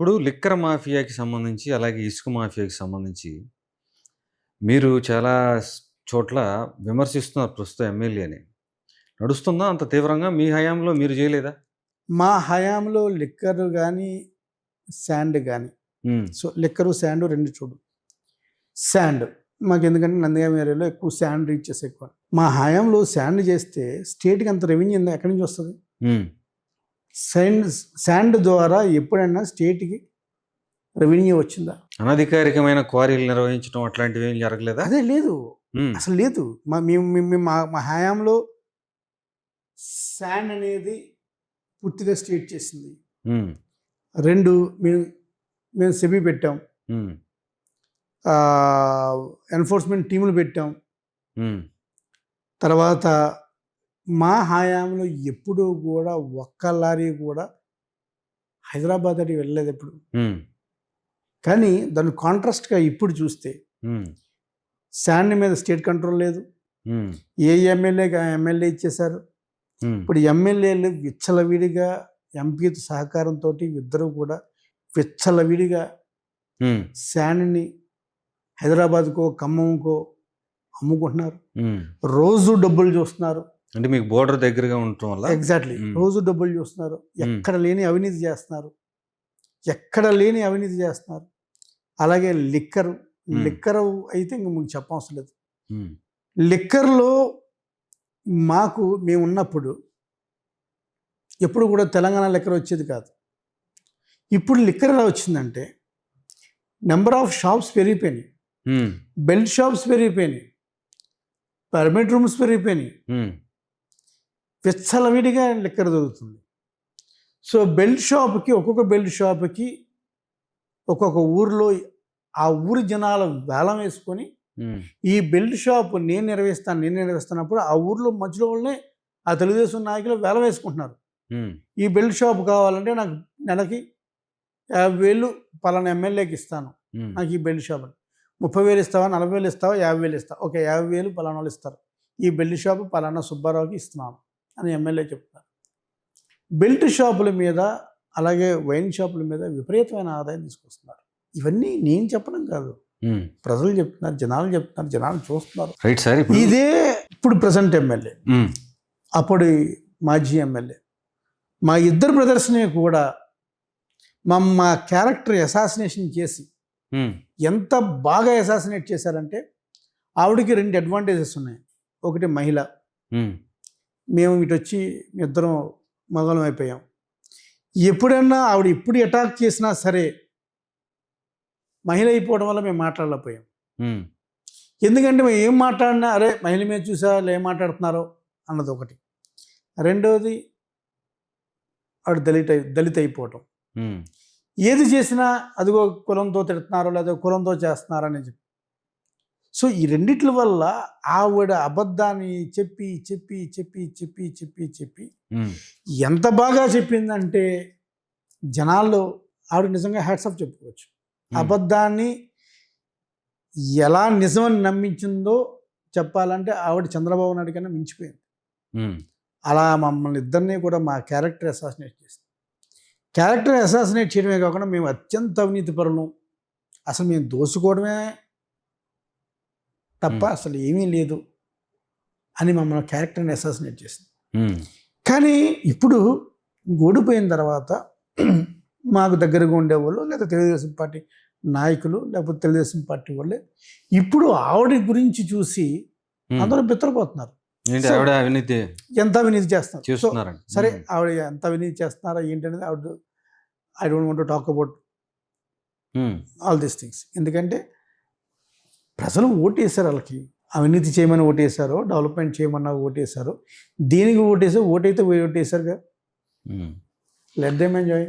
ఇప్పుడు లిక్కర్ మాఫియాకి సంబంధించి, అలాగే ఇసుక మాఫియాకి సంబంధించి మీరు చాలా చోట్ల విమర్శిస్తున్నారు ప్రస్తుతం ఎమ్మెల్యేని. నడుస్తుందా అంత తీవ్రంగా? మీ హయాంలో మీరు చేయలేదా? మా హయాంలో లిక్కర్ గానీ, శాండ్ హ్మ్. సో, లిక్కరు, శాండు 2 చూడు. శాండ్ మాకెందుకంటే నందిగామ ఏరియాలో ఎక్కువ శాండ్ రీచెస్ ఎక్కువ. మా హయాంలో శాండ్ చేస్తే స్టేట్‌కి అంత రెవెన్యూ ఎక్కడి నుంచి వస్తది? హ్మ్. శాండ్ శాండ్ ద్వారా ఎప్పుడైనా స్టేట్‌కి రెవెన్యూ వచ్చిందా? అనధికారికమైన క్వారీలు నిర్వహించడం అట్లాంటివి ఏం జరగలేదా? అదే లేదు. అసలు లేదు. మా మేము మా మా హయాంలో శాండ్ అనేది పూర్తిగా స్టేట్ చేసింది. 2 మేము మేము సెబీ పెట్టాం. ఎన్ఫోర్స్‌మెంట్ టీములు పెట్టాం. తర్వాత మా హయాంలో ఎప్పుడూ గూడా ఒక్క లారీ కూడా హైదరాబాద్ అటు వెళ్ళలేదు ఎప్పుడు. కానీ దాని కాంట్రాస్ట్‌గా ఇప్పుడు చూస్తే. శాండ్ మీద స్టేట్ కంట్రోల్ లేదు. ఏ ఎమ్మెల్యేకి ఆ ఎమ్మెల్యే ఇచ్చేశారు. ఇప్పుడు ఎమ్మెల్యేలు విచ్చలవిడిగా ఎంపీతో సహకారంతోటి ఇద్దరు కూడా విచ్చలవిడిగా. శాండ్‌ని హైదరాబాద్‌కో, ఖమ్మంకో అమ్ముకుంటున్నారు. రోజు డబ్బులు చూస్తున్నారు. అంటే మీకు బోర్డర్ దగ్గరగా ఉండటం వల్ల? ఎగ్జాక్ట్‌లీ. రోజు డబ్బులు చూస్తున్నారు. ఎక్కడ లేని అవినీతి చేస్తున్నారు. ఎక్కడ లేని అవినీతి చేస్తున్నారు. అలాగే లిక్కరు. లిక్కరు అయితే ఇంక మీకు చెప్పవసరం లేదు. లిక్కర్‌లో మాకు మేమున్నప్పుడు ఎప్పుడు కూడా తెలంగాణ లిక్కర్ వచ్చేది కాదు. ఇప్పుడు లిక్కర్ ఎలా వచ్చిందంటే నంబర్ ఆఫ్ షాప్స్ పెరిగిపోయినాయి. బెల్ట్ షాప్స్ పెరిగిపోయినాయి. పర్మిట్ రూమ్స్ పెరిగిపోయినాయి. విచ్చలవిడిగా లిక్కర్ దొరుకుతుంది. సో, బెల్ట్ షాప్‌కి ఒక్కొక్క బెల్ట్ షాప్‌కి ఒక్కొక్క ఊరిలో ఆ ఊరి జనాలు వేలం వేసుకొని. ఈ బెల్ట్ షాప్ నేను నిర్వహిస్తాను, నేను నిర్వహిస్తున్నప్పుడు ఆ ఊర్లో మధ్యలో వాళ్ళనే ఆ తెలుగుదేశం నాయకులు వేలం వేసుకుంటున్నారు. ఈ బెల్ట్ షాప్ కావాలంటే నాకు నెలకి 50,000 పలానా ఎమ్మెల్యేకి ఇస్తాను. నాకు ఈ బెల్ట్ షాప్ అని. 30,000 ఇస్తావా? 40,000 ఇస్తావా? 50,000 ఇస్తావా? ఓకే. 50,000 పలానా వాళ్ళు ఇస్తారు. ఈ బెల్ట్ షాప్ పలానా సుబ్బారావుకి ఇస్తున్నాను అని ఎమ్మెల్యే చెప్తారు. బెల్ట్ షాపుల మీద అలాగే వైన్ షాపుల మీద విపరీతమైన ఆదాయం తీసుకొస్తున్నారు. ఇవన్నీ నేను చెప్పడం కాదు. ప్రజలు చెప్తున్నారు, జనాలు చెప్తున్నారు, జనాలు చూస్తున్నారు. Right sir. ఇప్పుడు ఇదే ఇప్పుడు ప్రెజెంట్ ఎమ్మెల్యే. హ్మ్. అప్పటి మాజీ ఎమ్మెల్యే. మా ఇద్దరు బ్రదర్స్‌ని కూడా మా మా క్యారెక్టర్ అసాసినేషన్ చేసి. ఎంత బాగా అసాసినేట్ చేశారంటే ఆవిడకి 2 అడ్వాంటేజెస్ ఉన్నాయి. ఒకటి మహిళ. మేము ఇటొచ్చి ఇద్దరం మగలం అయిపోయాం. ఎప్పుడన్నా ఆవిడ ఎప్పుడు అటాక్ చేసినా సరే మహిళ అయిపోవడం వల్ల మేము మాట్లాడలేకపోయాం. ఎందుకంటే మేము ఏం మాట్లాడినా అరే మహిళ మీద చూసావా వాళ్ళు ఏం మాట్లాడుతున్నారో అన్నది ఒకటి. రెండవది ఆవిడ దళిత దళిత అయిపోవటం. ఏది చేసినా అదిగో కులంతో తిడుతున్నారో లేదా కులంతో చేస్తున్నారో అని చెప్పి. సో, ఈ రెండిట్ల వల్ల ఆవిడ అబద్ధాన్ని చెప్పి, చెప్పి, చెప్పి, చెప్పి, చెప్పి, చెప్పి. ఎంత బాగా చెప్పిందంటే జనాల్లో ఆవిడ నిజంగా హ్యాట్స్ ఆఫ్ చెప్పుకోవచ్చు. అబద్ధాన్ని ఎలా నిజమని నమ్మించిందో చెప్పాలంటే ఆవిడ చంద్రబాబు నాయుడు కన్నా మించిపోయింది. అలా మమ్మల్ని ఇద్దరిని కూడా మా క్యారెక్టర్ అసాసినేట్ చేసింది. క్యారెక్టర్ అసాసినేట్ చేయడమే కాకుండా మేము అత్యంత అవినీతి పరులం. అసలు మేము దోసుకోవడమే తప్ప. అసలు ఏమీ లేదు అని మమ్మల్ని క్యారెక్టర్ని అసాసినేట్ చేసింది. కానీ ఇప్పుడు ఓడిపోయిన తర్వాత మాకు దగ్గరగా ఉండేవాళ్ళు లేదా తెలుగుదేశం పార్టీ నాయకులు లేకపోతే తెలుగుదేశం పార్టీ వాళ్ళే ఇప్పుడు ఆవిడ గురించి చూసి. అందరూ బిత్తరపోతున్నారు. అవినీతి ఎంత అవినీతి చేస్తున్నారు. సరే. ఆవిడ ఎంత అవినీతి చేస్తున్నారా ఏంటనేది ఆవిడ I don't want talk about. All these things. ఎందుకంటే ప్రజలు ఓటేశారు వాళ్ళకి. అవినీతి చేయమని ఓటేశారో, డెవలప్మెంట్ చేయమన్నా ఓటేశారో, దేనికి ఓటేసారో ఓటైతే ఓటేశారుగా. Let them enjoy.